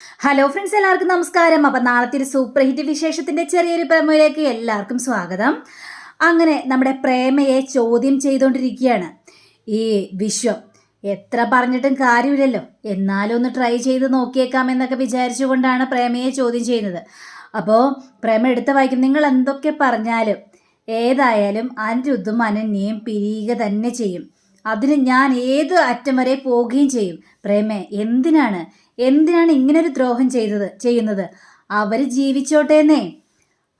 Hello friends എല്ലാവർക്കും നമസ്കാരം. അപ്പം നാളത്തെ ഒരു സൂപ്പർ ഹിറ്റ് വിശേഷത്തിന്റെ ചെറിയൊരു പ്രമോയിലേക്ക് എല്ലാവർക്കും സ്വാഗതം. അങ്ങനെ നമ്മുടെ പ്രേമയെ ചോദ്യം ചെയ്തുകൊണ്ടിരിക്കുകയാണ് ഈ വിശ്വം എത്ര പറഞ്ഞിട്ടും കാര്യമില്ലല്ലോ. എന്നാലും ഒന്ന് ട്രൈ ചെയ്ത് നോക്കിയേക്കാം എന്നൊക്കെ വിചാരിച്ചുകൊണ്ടാണ് പ്രേമയെ ചോദ്യം ചെയ്യുന്നത്. അപ്പോൾ പ്രേമ എടുത്ത് വായിക്കും. നിങ്ങൾ എന്തൊക്കെ പറഞ്ഞാലും ഏതായാലും അനിരുദ്ധും അനന്യയും പിരിയുക തന്നെ ചെയ്യും. അതിന് ഞാൻ ഏത് അറ്റം വരെ പോവുകയും ചെയ്യും? പ്രേമേ എന്തിനാണ് എന്തിനാണ് ഇങ്ങനൊരു ദ്രോഹം ചെയ്തത് ചെയ്യുന്നത്? അവർ ജീവിച്ചോട്ടേന്നേ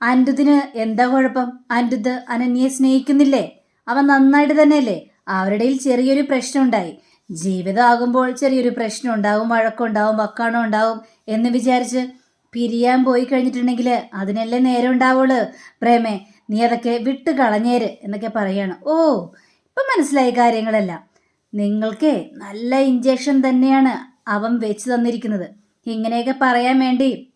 അനിരുദ്ധിന് എന്താ കുഴപ്പം? അനിരുദ്ധ് അനന്യയെ സ്നേഹിക്കുന്നില്ലേ? അവൻ നന്നായിട്ട് തന്നെയല്ലേ? അവരുടെ ചെറിയൊരു പ്രശ്നം ഉണ്ടായി ജീവിതമാകുമ്പോൾ ചെറിയൊരു പ്രശ്നം ഉണ്ടാവും വഴക്കുണ്ടാവും വക്കാണം ഉണ്ടാവും എന്ന് വിചാരിച്ച് പിരിയാൻ പോയി കഴിഞ്ഞിട്ടുണ്ടെങ്കിൽ അതിനല്ലേ നേരം ഉണ്ടാവുള്ളൂ. പ്രേമേ നീ അതൊക്കെ വിട്ട് കളഞ്ഞേര് എന്നൊക്കെ പറയാണ്. ഓ ഇപ്പം മനസ്സിലായി കാര്യങ്ങളെല്ലാം. നിങ്ങൾക്ക് നല്ല ഇഞ്ചക്ഷൻ തന്നെയാണ്. അവൻ വെച്ച് തന്നിരിക്കുന്നത്. ഇങ്ങനെയൊക്കെ പറയാൻ വേണ്ടി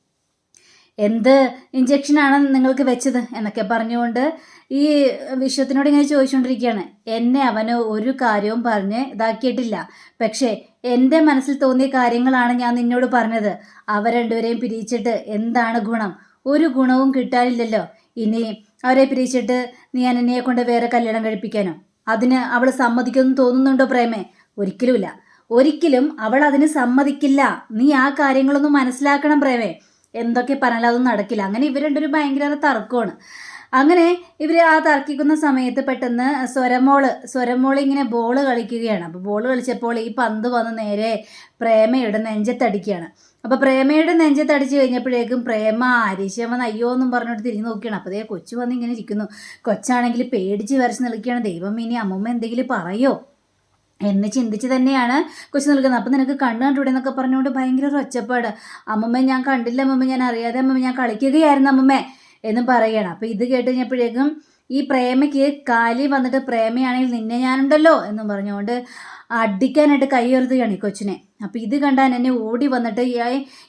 എന്ത് ഇഞ്ചക്ഷനാണ് നിങ്ങൾക്ക് വെച്ചത് എന്നൊക്കെ പറഞ്ഞുകൊണ്ട് ഈ വിശ്വത്തിനോട് ഇങ്ങനെ ചോദിച്ചുകൊണ്ടിരിക്കുകയാണ്. എന്നെ അവന് ഒരു കാര്യവും പറഞ്ഞ് ഇതാക്കിയിട്ടില്ല. പക്ഷേ എന്റെ മനസ്സിൽ തോന്നിയ കാര്യങ്ങളാണ് ഞാൻ നിന്നോട് പറഞ്ഞത്. അവ രണ്ടുപേരെയും പിരിയിച്ചിട്ട് എന്താണ് ഗുണം? ഒരു ഗുണവും കിട്ടാനില്ലല്ലോ. ഇനി അവരെ പിരിച്ചിട്ട് നീ അനന്യയെ കൊണ്ട് വേറെ കല്യാണം കഴിപ്പിക്കാനോ? അതിന് അവൾ സമ്മതിക്കുമെന്ന് തോന്നുന്നുണ്ടോ പ്രേമേ? ഒരിക്കലുമില്ല. ഒരിക്കലും അവൾ അതിന് സമ്മതിക്കില്ല. നീ ആ കാര്യങ്ങളൊന്നും മനസ്സിലാക്കണം പ്രേമേ. എന്തൊക്കെ പറഞ്ഞാലും അതൊന്നും നടക്കില്ല. അങ്ങനെ ഇവർ രണ്ടൊരു ഭയങ്കര തർക്കമാണ്. അങ്ങനെ ഇവർ ആ തർക്കിക്കുന്ന സമയത്ത് പെട്ടെന്ന് സ്വരമോൾ സ്വരമോൾ ഇങ്ങനെ ബോൾ കളിക്കുകയാണ്. അപ്പോൾ ബോൾ കളിച്ചപ്പോൾ ഈ പന്ത് വന്ന് നേരെ പ്രേമയുടെ നെഞ്ചത്തടിക്കുകയാണ്. അപ്പോൾ പ്രേമയുടെ നെഞ്ചത്തടിച്ച് കഴിഞ്ഞപ്പോഴേക്കും പ്രേമ അരിശം അയ്യോ എന്നും പറഞ്ഞിട്ട് തിരിഞ്ഞ് നോക്കിയാണ് അപ്പോൾ അതേ കൊച്ചു വന്ന് ഇങ്ങനെ ഇരിക്കുന്നു. കൊച്ചാണെങ്കിൽ പേടിച്ച് വരച്ച് നിൽക്കുകയാണ്. ദൈവം ഇനി അമ്മമ്മ എന്തെങ്കിലും പറയോ? എന്ന് ചിന്തിച്ച് തന്നെയാണ് കൊച്ചു നിൽക്കുന്നത് അപ്പം നിനക്ക് കണ്ണു കണ്ടുവിടെ എന്നൊക്കെ പറഞ്ഞുകൊണ്ട് ഭയങ്കര ഒരു ഒച്ചപ്പാട്. അമ്മമ്മ ഞാൻ കണ്ടില്ല അമ്മമ്മ ഞാൻ അറിയാതെ അമ്മമ്മ ഞാൻ കളിക്കുകയായിരുന്നു അമ്മമ്മേ എന്നും പറയുകയാണ് അപ്പം ഇത് കേട്ട് കഴിഞ്ഞപ്പോഴേക്കും ഈ പ്രേമയ്ക്ക് കാലി വന്നിട്ട് പ്രേമയാണെങ്കിൽ നിന്നെ ഞാനുണ്ടല്ലോ എന്നും പറഞ്ഞുകൊണ്ട് അടിക്കാനായിട്ട് കൈ ഉയർത്തുകയാണ് ഈ കൊച്ചിനെ. അപ്പം ഇത് കണ്ടാൻ എന്നെ ഓടി വന്നിട്ട്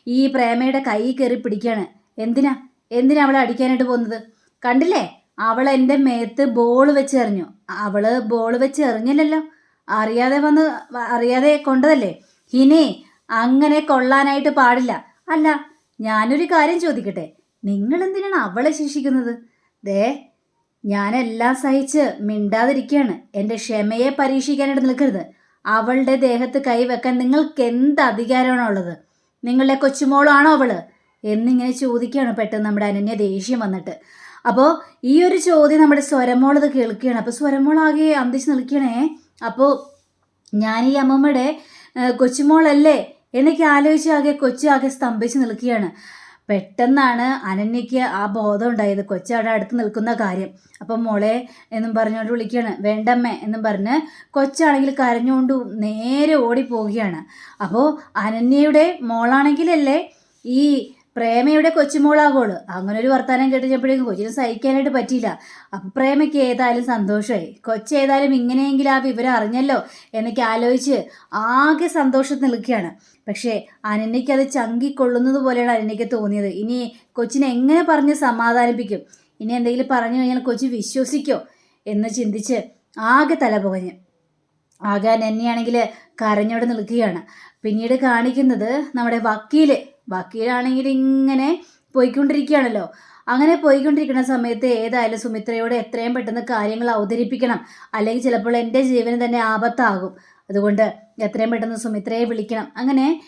ഈ- പ്രേമയുടെ കൈ കയറി പിടിക്കുകയാണ്. എന്തിനാ? എന്തിനാ അവളെ അടിക്കാനായിട്ട് പോകുന്നത്? കണ്ടില്ലേ? അവൾ എന്റെ മേത്ത് ബോൾ വെച്ച് എറിഞ്ഞു അവൾ ബോൾ വെച്ച് എറിഞ്ഞില്ലല്ലോ അറിയാതെ വന്ന് അറിയാതെ കൊണ്ടതല്ലേ? ഇനി അങ്ങനെ കൊള്ളാനായിട്ട് പാടില്ല. അല്ല ഞാനൊരു കാര്യം ചോദിക്കട്ടെ? നിങ്ങൾ എന്തിനാണ് അവളെ ശിക്ഷിക്കുന്നത്? ദേ ഞാനെല്ലാം സഹിച്ച് മിണ്ടാതിരിക്കുകയാണ് എന്റെ ക്ഷമയെ പരീക്ഷിക്കാനായിട്ട് നിൽക്കരുത്. അവളുടെ ദേഹത്ത് കൈവെക്കാൻ നിങ്ങൾക്ക് എന്ത് അധികാരമാണോ ഉള്ളത്? നിങ്ങളുടെ കൊച്ചുമോളാണോ അവൾ? എന്നിങ്ങനെ ചോദിക്കുകയാണ് പെട്ടെന്ന് നമ്മുടെ അനന്യ ദേഷ്യം വന്നിട്ട്. അപ്പോൾ ഈ ഒരു ചോദ്യം നമ്മുടെ സ്വരമോളത് കേൾക്കുകയാണ്. അപ്പോൾ സ്വരമോളാകെ അന്തിച്ച് നിൽക്കണേ അപ്പോൾ ഞാൻ ഈ അമ്മമ്മയുടെ കൊച്ചുമോളല്ലേ? എന്നൊക്കെ ആലോചിച്ച് ആകെ കൊച്ചു ആകെ സ്തംഭിച്ച് നിൽക്കുകയാണ്. പെട്ടെന്നാണ് അനന്യയ്ക്ക് ആ ബോധം ഉണ്ടായത് കൊച്ചു അവിടെ അടുത്ത് നിൽക്കുന്ന കാര്യം. അപ്പം മോളെ എന്നും പറഞ്ഞുകൊണ്ട് വിളിക്കുകയാണ്. വേണ്ടമ്മേ എന്നും പറഞ്ഞ് കൊച്ചാണെങ്കിൽ കരഞ്ഞുകൊണ്ട് നേരെ ഓടിപ്പോവുകയാണ്. അപ്പോൾ അനന്യയുടെ മോളാണെങ്കിലല്ലേ ഈ പ്രേമയുടെ കൊച്ചുമോളാകോൾ. അങ്ങനെ ഒരു വർത്തമാനം കേട്ടുകഴിഞ്ഞപ്പോഴേക്കും കൊച്ചിന് സഹിക്കാനായിട്ട് പറ്റിയില്ല. അപ്പം പ്രേമയ്ക്ക് ഏതായാലും സന്തോഷമായി. കൊച്ചേതായാലും ഇങ്ങനെയെങ്കിലും ആ വിവരം അറിഞ്ഞല്ലോ എന്നൊക്കെ ആലോചിച്ച് ആകെ സന്തോഷം നിൽക്കുകയാണ്. പക്ഷേ അനന്യയ്ക്ക് അത് ചങ്കിക്കൊള്ളുന്നത് പോലെയാണ് അനന്യയ്ക്ക് തോന്നിയത്. ഇനി കൊച്ചിനെ എങ്ങനെ പറഞ്ഞ് സമാധാനിപ്പിക്കും? ഇനി എന്തെങ്കിലും പറഞ്ഞു കഴിഞ്ഞാൽ കൊച്ചു വിശ്വസിക്കോ എന്ന് ചിന്തിച്ച് ആകെ തല പുകഞ്ഞ് ആകെ അനന്യാണെങ്കിൽ കരഞ്ഞോടെ നിൽക്കുകയാണ്. പിന്നീട് കാണിക്കുന്നത് നമ്മുടെ വക്കീൽ വക്കീലാണെങ്കിൽ ഇങ്ങനെ പോയിക്കൊണ്ടിരിക്കുകയാണല്ലോ. അങ്ങനെ പോയിക്കൊണ്ടിരിക്കുന്ന സമയത്ത് ഏതായാലും സുമിത്രയോട് എത്രയും പെട്ടെന്ന് കാര്യങ്ങൾ അവതരിപ്പിക്കണം. അല്ലെങ്കിൽ ചിലപ്പോൾ എന്റെ ജീവന് തന്നെ ആപത്താകും. അതുകൊണ്ട് എത്രയും പെട്ടെന്ന് സുമിത്രയെ വിളിക്കണം. അങ്ങനെ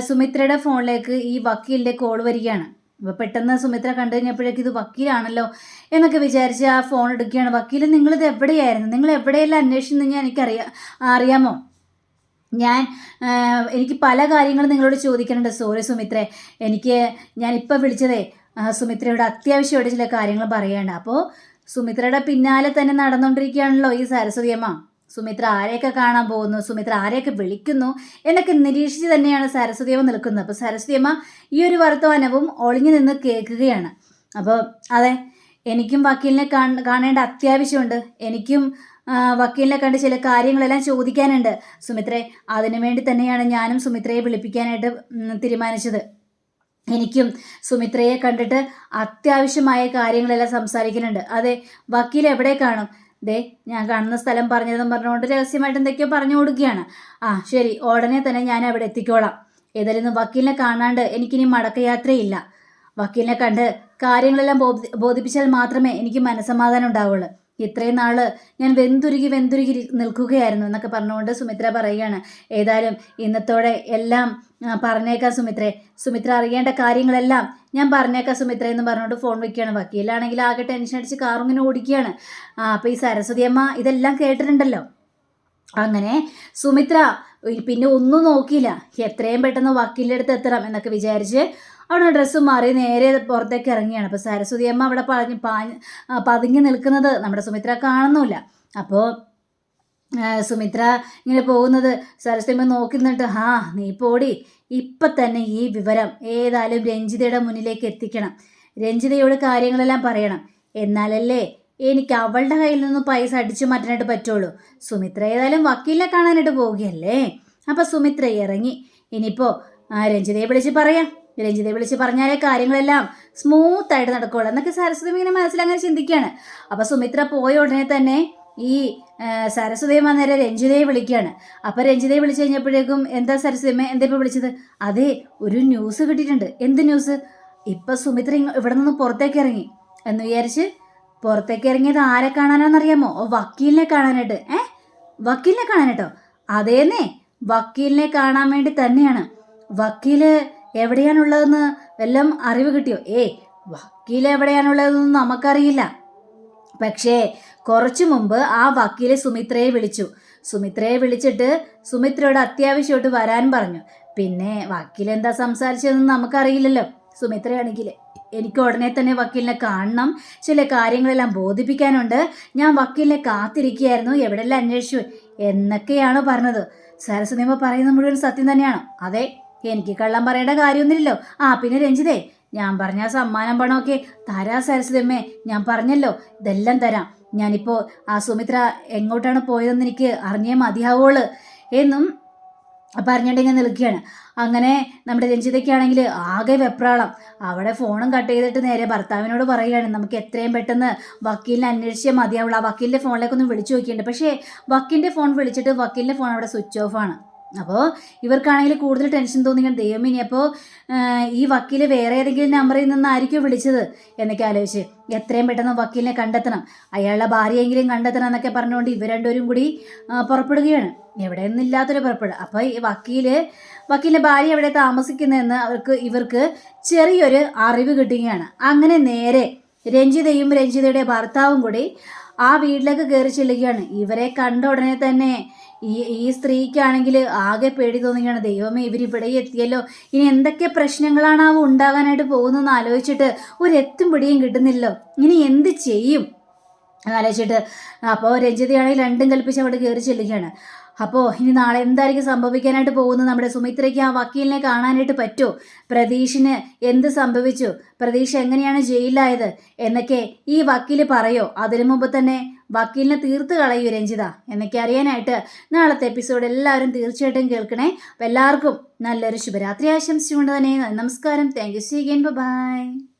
സുമിത്രയുടെ ഫോണിലേക്ക് ഈ വക്കീലിന്റെ കോൾ വരികയാണ്. അപ്പോൾ പെട്ടെന്ന് സുമിത്ര കണ്ടു കഴിഞ്ഞപ്പോഴേക്കും ഇത് വക്കീലാണല്ലോ എന്നൊക്കെ വിചാരിച്ച് ആ ഫോൺ എടുക്കുകയാണ്. വക്കീൽ നിങ്ങളിത് എവിടെയായിരുന്നു? നിങ്ങൾ എവിടെയെല്ലാം അന്വേഷിച്ചു ഞാൻ എനിക്കറിയാം അറിയാമോ? ഞാൻ എനിക്ക് പല കാര്യങ്ങളും നിങ്ങളോട് ചോദിക്കാനുണ്ട് സോറി സുമിത്രേ. എനിക്ക് ഞാൻ ഇപ്പം വിളിച്ചതേ സുമിത്രയോട് അത്യാവശ്യമായിട്ട് ചില കാര്യങ്ങൾ പറയേണ്ട അപ്പോൾ സുമിത്രയുടെ പിന്നാലെ തന്നെ നടന്നുകൊണ്ടിരിക്കുകയാണല്ലോ ഈ സരസ്വതി അമ്മ. സുമിത്ര ആരെയൊക്കെ കാണാൻ പോകുന്നു? സുമിത്ര ആരെയൊക്കെ വിളിക്കുന്നു? എന്നൊക്കെ നിരീക്ഷിച്ച് തന്നെയാണ് സരസ്വതി അമ്മ നിൽക്കുന്നത്. അപ്പോൾ സരസ്വതി അമ്മ ഈ ഒരു വർത്തമാനവും ഒളിഞ്ഞു നിന്ന് കേൾക്കുകയാണ്. അപ്പോൾ അതെ എനിക്കും വക്കീലിനെ കാണ് കാണേണ്ട അത്യാവശ്യമുണ്ട്. എനിക്കും വക്കീലിനെ കണ്ട് ചില കാര്യങ്ങളെല്ലാം ചോദിക്കാനുണ്ട്. സുമിത്രേ അതിനു വേണ്ടി തന്നെയാണ് ഞാനും സുമിത്രയെ വിളിപ്പിക്കാനായിട്ട് തീരുമാനിച്ചത്. എനിക്കും സുമിത്രയെ കണ്ടിട്ട് അത്യാവശ്യമായ കാര്യങ്ങളെല്ലാം സംസാരിക്കുന്നുണ്ട്. അതെ വക്കീൽ എവിടെ കാണും? ദേ ഞാൻ കാണുന്ന സ്ഥലം പറഞ്ഞതെന്ന് പറഞ്ഞുകൊണ്ട് രഹസ്യമായിട്ട് എന്തൊക്കെയോ പറഞ്ഞു കൊടുക്കുകയാണ്. ആ ശരി ഉടനെ തന്നെ ഞാൻ അവിടെ എത്തിക്കോളാം. ഏതായാലും വക്കീലിനെ കാണാണ്ട് എനിക്കിനി മടക്കയാത്രയില്ല. വക്കീലിനെ കണ്ട് കാര്യങ്ങളെല്ലാം ബോധിപ്പിച്ചാൽ മാത്രമേ എനിക്ക് മനസ്സമാധാനം ഉണ്ടാവുള്ളൂ. ഇത്രയും നാൾ ഞാൻ വെന്തുരുകി വെന്തുരുകി നിൽക്കുകയായിരുന്നു എന്നൊക്കെ പറഞ്ഞുകൊണ്ട് സുമിത്ര പറയുകയാണ്. ഏതായാലും ഇന്നത്തോടെ എല്ലാം പറഞ്ഞേക്കാം സുമിത്രേ. സുമിത്ര അറിയേണ്ട കാര്യങ്ങളെല്ലാം ഞാൻ പറഞ്ഞേക്കാം സുമിത്ര എന്ന് പറഞ്ഞുകൊണ്ട് ഫോൺ വയ്ക്കുകയാണ് വക്കീലാണെങ്കിൽ ആകെ ടെൻഷൻ അടിച്ച് കാറിങ്ങനെ ഓടിക്കുകയാണ്. അപ്പോൾ ഈ സരസ്വതി അമ്മ ഇതെല്ലാം കേട്ടിട്ടുണ്ടല്ലോ. അങ്ങനെ സുമിത്ര പിന്നെ ഒന്നും നോക്കിയില്ല. എത്രയും പെട്ടെന്ന് വക്കീലിന്റെ അടുത്ത് എത്തണം എന്നൊക്കെ വിചാരിച്ച് അവിടെ ഡ്രസ്സ് മാറി നേരെ പുറത്തേക്ക് ഇറങ്ങിയാണ്. അപ്പോൾ സരസ്വതി അമ്മ അവിടെ പറഞ്ഞ് പാഞ്ഞ് പതുങ്ങി നിൽക്കുന്നത് നമ്മുടെ സുമിത്ര കാണുന്നുമില്ല. അപ്പോൾ സുമിത്ര ഇങ്ങനെ പോകുന്നത് സരസ്വതി നോക്കി നിന്നിട്ട് ഹാ നീ പോടി. ഇപ്പം തന്നെ ഈ വിവരം ഏതായാലും രഞ്ജിതയുടെ മുന്നിലേക്ക് എത്തിക്കണം. രഞ്ജിതയോട് കാര്യങ്ങളെല്ലാം പറയണം. എന്നാലല്ലേ എനിക്ക് അവളുടെ കയ്യിൽ നിന്ന് പൈസ അടിച്ചു മാറ്റാനായിട്ട് പറ്റുള്ളൂ. സുമിത്ര ഏതായാലും വക്കീലിനെ കാണാനായിട്ട് പോവുകയല്ലേ? അപ്പോൾ സുമിത്ര ഇറങ്ങി. ഇനിയിപ്പോൾ ആ രഞ്ജിതയെ വിളിച്ച് പറയാം. രഞ്ജിതയെ വിളിച്ച് പറഞ്ഞാലേ കാര്യങ്ങളെല്ലാം സ്മൂത്ത് ആയിട്ട് നടക്കുള്ളൂ. എന്നൊക്കെ സരസ്വതി ഇങ്ങനെ മനസ്സിൽ അങ്ങനെ ചിന്തിക്കുകയാണ്. അപ്പോൾ സുമിത്ര പോയ ഉടനെ തന്നെ ഈ സരസ്വതി നേരെ രഞ്ജിതയെ വിളിക്കുകയാണ്. അപ്പം രഞ്ജിതയെ വിളിച്ചു കഴിഞ്ഞപ്പോഴേക്കും എന്താ സരസ്വതിയമ്മ എന്താ ഇപ്പോൾ വിളിച്ചത്? അതെ ഒരു ന്യൂസ് കിട്ടിയിട്ടുണ്ട്. എന്ത് ന്യൂസ് ഇപ്പം സുമിത്ര ഇവിടെ നിന്ന് പുറത്തേക്ക് ഇറങ്ങി. എന്ന് വിചാരിച്ച് പുറത്തേക്ക് ഇറങ്ങിയത് ആരെ കാണാനാണെന്നറിയാമോ? ഓ വക്കീലിനെ കാണാനായിട്ട്. ഏ? വക്കീലിനെ കാണാനായിട്ടോ? അതേന്നേ വക്കീലിനെ കാണാൻ വേണ്ടി തന്നെയാണ്. വക്കീൽ എവിടെയാണുള്ളതെന്ന് എല്ലാം അറിവ് കിട്ടിയോ? ഏ വക്കീൽ എവിടെയാണുള്ളതെന്നൊന്നും നമുക്കറിയില്ല. പക്ഷേ കുറച്ചു മുമ്പ് ആ വക്കീൽ സുമിത്രയെ വിളിച്ചു. സുമിത്രയെ വിളിച്ചിട്ട് സുമിത്രയോട് അത്യാവശ്യമായിട്ട് വരാൻ പറഞ്ഞു. പിന്നെ വക്കീൽ എന്താ സംസാരിച്ചതെന്ന് നമുക്കറിയില്ലല്ലോ. സുമിത്രയാണെങ്കിൽ എനിക്ക് ഉടനെ തന്നെ വക്കീലിനെ കാണണം. ചില കാര്യങ്ങളെല്ലാം ബോധിപ്പിക്കാനുണ്ട്. ഞാൻ വക്കീലിനെ കാത്തിരിക്കുകയായിരുന്നു. എവിടെല്ലാം അന്വേഷിച്ചു? എന്നൊക്കെയാണ് പറഞ്ഞത്. സരസ്വതിമ പറയുന്ന മുഴുവൻ സത്യം തന്നെയാണ്. അതെ എനിക്ക് കള്ളം പറയേണ്ട കാര്യമൊന്നുമില്ലല്ലോ. ആ പിന്നെ രഞ്ജിതേ ഞാൻ പറഞ്ഞ സമ്മാനം പണമൊക്കെ തരാ സരസ്വതിയമ്മേ. ഞാൻ പറഞ്ഞല്ലോ ഇതെല്ലാം തരാം. ഞാനിപ്പോൾ ആ സുമിത്ര എങ്ങോട്ടാണ് പോയതെന്ന് എനിക്ക് അറിഞ്ഞേ മതിയാവുള്ളൂ. എന്നും പറഞ്ഞിട്ടിങ്ങനെ നിൽക്കുകയാണ്. അങ്ങനെ നമ്മുടെ രഞ്ജിതയ്ക്കാണെങ്കിൽ ആകെ വെപ്രാളം. അവിടെ ഫോണും കട്ട് ചെയ്തിട്ട് നേരെ ഭർത്താവിനോട് പറയുകയാണ് നമുക്ക് എത്രയും പെട്ടെന്ന് വക്കീലിനെ അന്വേഷിച്ചേ മതിയാവുള്ളൂ. ആ വക്കീലിന്റെ ഫോണിലേക്കൊന്ന് വിളിച്ചു നോക്കിയിട്ടുണ്ട്. പക്ഷേ വക്കീലിന്റെ ഫോൺ വിളിച്ചിട്ട് വക്കീലിന്റെ ഫോൺ അവിടെ സ്വിച്ച് ഓഫ് ആണ്. അപ്പോൾ ഇവർക്കാണെങ്കിൽ കൂടുതൽ ടെൻഷൻ തോന്നിക്കണം. ദൈവം ഇനി അപ്പോൾ ഈ വക്കീൽ വേറെ ഏതെങ്കിലും നമ്പറിൽ നിന്നായിരിക്കും വിളിച്ചത് എന്നൊക്കെ ആലോചിച്ച് എത്രയും പെട്ടെന്ന് വക്കീലിനെ കണ്ടെത്തണം. അയാളുടെ ഭാര്യയെങ്കിലും കണ്ടെത്തണം എന്നൊക്കെ പറഞ്ഞുകൊണ്ട് ഇവർ രണ്ടുപേരും കൂടി പുറപ്പെടുകയാണ്. എവിടെ നിന്നില്ലാത്തൊരു പുറപ്പെടുക അപ്പോൾ ഈ വക്കീൽ വക്കീലിന്റെ ഭാര്യ എവിടെ താമസിക്കുന്നതെന്ന് അവർക്ക് ഇവർക്ക് ചെറിയൊരു അറിവ് കിട്ടുകയാണ്. അങ്ങനെ നേരെ രഞ്ജിതയും രഞ്ജിതയുടെ ഭർത്താവും കൂടി ആ വീട്ടിലേക്ക് കയറി ചെല്ലുകയാണ്. ഇവരെ കണ്ട ഉടനെ തന്നെ ഈ ഈ സ്ത്രീക്കാണെങ്കിൽ ആകെ പേടി തോന്നുകയാണ് ദൈവമേ ഇവരിവിടെ എത്തിയല്ലോ. ഇനി എന്തൊക്കെ പ്രശ്നങ്ങളാണ് അവ ഉണ്ടാകാനായിട്ട് പോകുന്നതെന്ന് ആലോചിച്ചിട്ട് ഒരു എത്തും പിടിയും കിട്ടുന്നില്ലല്ലോ. ഇനി എന്ത് ചെയ്യും? ആലോചിച്ചിട്ട് അപ്പോൾ രഞ്ജിതയാണെങ്കിൽ രണ്ടും കൽപ്പിച്ച് അവിടെ കയറി ചെല്ലുകയാണ്. അപ്പോൾ ഇനി നാളെ എന്തായിരിക്കും സംഭവിക്കാനായിട്ട് പോകുന്നത്? നമ്മുടെ സുമിത്രയ്ക്ക് ആ വക്കീലിനെ കാണാനായിട്ട് പറ്റുമോ പ്രതീഷിന് എന്ത് സംഭവിച്ചു? പ്രതീഷ് എങ്ങനെയാണ് ജയിലിലായത്? എന്നൊക്കെ ഈ വക്കീൽ പറയോ? അതിനു മുമ്പ് തന്നെ വക്കീലിനെ തീർത്ത് കളയൂ രഞ്ജിത എന്നൊക്കെ അറിയാനായിട്ട് നാളത്തെ എപ്പിസോഡ് എല്ലാവരും തീർച്ചയായിട്ടും കേൾക്കണേ. അപ്പോൾ എല്ലാവർക്കും നല്ലൊരു ശുഭരാത്രി ആശംസിച്ചുകൊണ്ട് തന്നെ നമസ്കാരം. Thank you see again bye